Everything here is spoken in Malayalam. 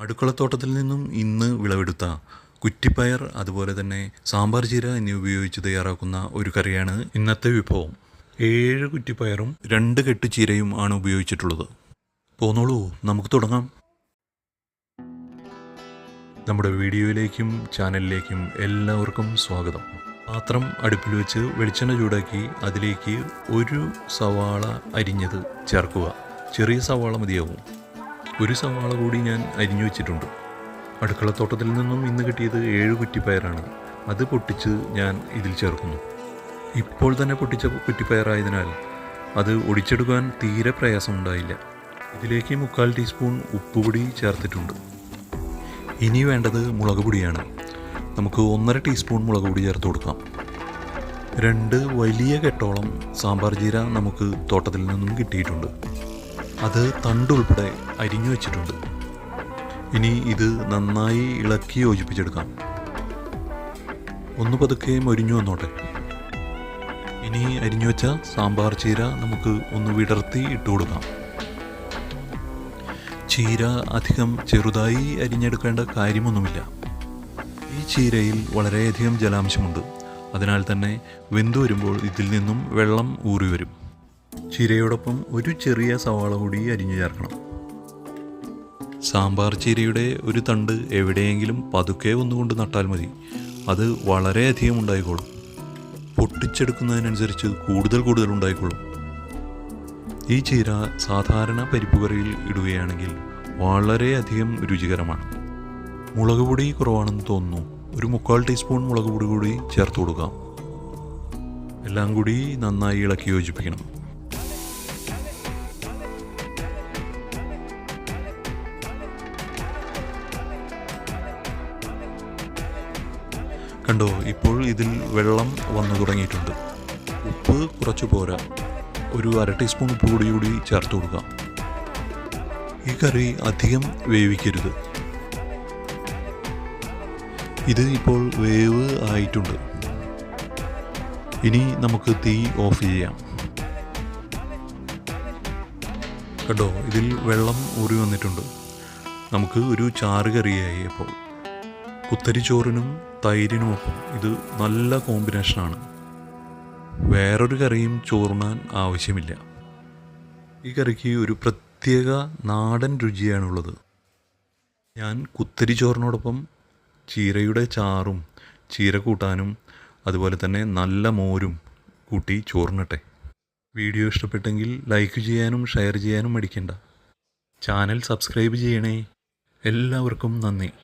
അടുക്കളത്തോട്ടത്തിൽ നിന്നും ഇന്ന് വിളവെടുത്ത കുറ്റിപ്പയർ അതുപോലെ തന്നെ സാമ്പാർ ചീര എന്നിവ ഉപയോഗിച്ച് തയ്യാറാക്കുന്ന ഒരു കറിയാണ് ഇന്നത്തെ വിഭവം. ഏഴ് കുറ്റിപ്പയറും രണ്ട് കെട്ട് ചീരയും ആണ് ഉപയോഗിച്ചിട്ടുള്ളത്. പോന്നോളൂ നമുക്ക് തുടങ്ങാം. നമ്മുടെ വീഡിയോയിലേക്കും ചാനലിലേക്കും എല്ലാവർക്കും സ്വാഗതം. പാത്രം അടുപ്പിൽ വെച്ച് വെളിച്ചെണ്ണ ചൂടാക്കി അതിലേക്ക് ഒരു സവാള അരിഞ്ഞത് ചേർക്കുക. ചെറിയ സവാള മതിയാവും. ഒരു സവാള കൂടി ഞാൻ അരിഞ്ഞു വെച്ചിട്ടുണ്ട്. അടുക്കളത്തോട്ടത്തിൽ നിന്നും ഇന്ന് കിട്ടിയത് ഏഴ് കുറ്റിപ്പയറാണ്. അത് പൊട്ടിച്ച് ഞാൻ ഇതിൽ ചേർക്കുന്നു. ഇപ്പോൾ തന്നെ പൊട്ടിച്ച കുറ്റിപ്പയറായതിനാൽ അത് ഒടിച്ചെടുക്കാൻ തീരെ പ്രയാസമുണ്ടായില്ല. ഇതിലേക്ക് മുക്കാൽ ടീസ്പൂൺ ഉപ്പുപൊടി ചേർത്തിട്ടുണ്ട്. ഇനി വേണ്ടത് മുളക് പൊടിയാണ്. നമുക്ക് ഒന്നര ടീസ്പൂൺ മുളക് പൊടി ചേർത്ത് കൊടുക്കാം. രണ്ട് വലിയ കെട്ടോളം സാമ്പാർ ജീര നമുക്ക് തോട്ടത്തിൽ നിന്നും കിട്ടിയിട്ടുണ്ട്. അത് തണ്ടുൾപ്പെടെ അരിഞ്ഞു വെച്ചിട്ടുണ്ട്. ഇനി ഇത് നന്നായി ഇളക്കി യോജിപ്പിച്ചെടുക്കാം. ഒന്ന് പതുക്കെ മൊരിഞ്ഞു വന്നോട്ടെ. ഇനി അരിഞ്ഞു വെച്ച സാമ്പാർ ചീര നമുക്ക് ഒന്ന് വിടർത്തി ഇട്ട് കൊടുക്കാം. ചീര അധികം ചെറുതായി അരിഞ്ഞെടുക്കേണ്ട കാര്യമൊന്നുമില്ല. ഈ ചീരയിൽ വളരെയധികം ജലാംശമുണ്ട്. അതിനാൽ തന്നെ വെന്തു വരുമ്പോൾ ഇതിൽ നിന്നും വെള്ളം ഊറി വരും ചീരയോടൊപ്പം ഒരു ചെറിയ സവാള കൂടി അരിഞ്ഞു ചേർക്കണം. സാമ്പാർ ചീരയുടെ ഒരു തണ്ട് എവിടെയെങ്കിലും പതുക്കെ ഒന്നുകൊണ്ട് നട്ടാൽ മതി. അത് വളരെയധികം ഉണ്ടായിക്കോളും. പൊട്ടിച്ചെടുക്കുന്നതിനനുസരിച്ച് കൂടുതൽ കൂടുതൽ ഉണ്ടായിക്കോളും. ഈ ചീര സാധാരണ പരിപ്പ് കറിയിൽ ഇടുകയാണെങ്കിൽ വളരെയധികം രുചികരമാണ്. മുളക് പൊടി കുറവാണെന്ന് തോന്നുന്നു. ഒരു മുക്കാൽ ടീസ്പൂൺ മുളക് പൊടി കൂടി ചേർത്ത് കൊടുക്കാം. എല്ലാം കൂടി നന്നായി ഇളക്കി യോജിപ്പിക്കണം. കണ്ടോ ഇപ്പോൾ ഇതിൽ വെള്ളം വന്നു തുടങ്ങിയിട്ടുണ്ട്. ഉപ്പ് കുറച്ച് പോരാ. ഒരു അര ടീസ്പൂൺ ഉപ്പ് കൂടി കൂടി ചേർത്ത് കൊടുക്കാം. ഈ കറി അധികം വേവിക്കരുത്. ഇത് ഇപ്പോൾ വേവ് ആയിട്ടുണ്ട്. ഇനി നമുക്ക് തീ ഓഫ് ചെയ്യാം. കേട്ടോ ഇതിൽ വെള്ളം ഊറി വന്നിട്ടുണ്ട്. നമുക്ക് ഒരു ചാറ് കറിയായി അപ്പോൾ കുത്തരി തൈരിനും തൈരിനുമൊപ്പം ഇത് നല്ല കോമ്പിനേഷനാണ്. വേറൊരു കറിയും ചോറുണ്ണാൻ ആവശ്യമില്ല. ഈ കറിക്ക് ഒരു പ്രത്യേക നാടൻ രുചിയാണുള്ളത്. ഞാൻ കുത്തരി ചോറിനോടൊപ്പം ചീരയുടെ ചാറും ചീര കൂട്ടാനും അതുപോലെ തന്നെ നല്ല മോരും കൂട്ടി ചോറിനട്ടെ. വീഡിയോ ഇഷ്ടപ്പെട്ടെങ്കിൽ ലൈക്ക് ചെയ്യാനും ഷെയർ ചെയ്യാനും മടിക്കണ്ട. ചാനൽ സബ്സ്ക്രൈബ് ചെയ്യണേ. എല്ലാവർക്കും നന്ദി.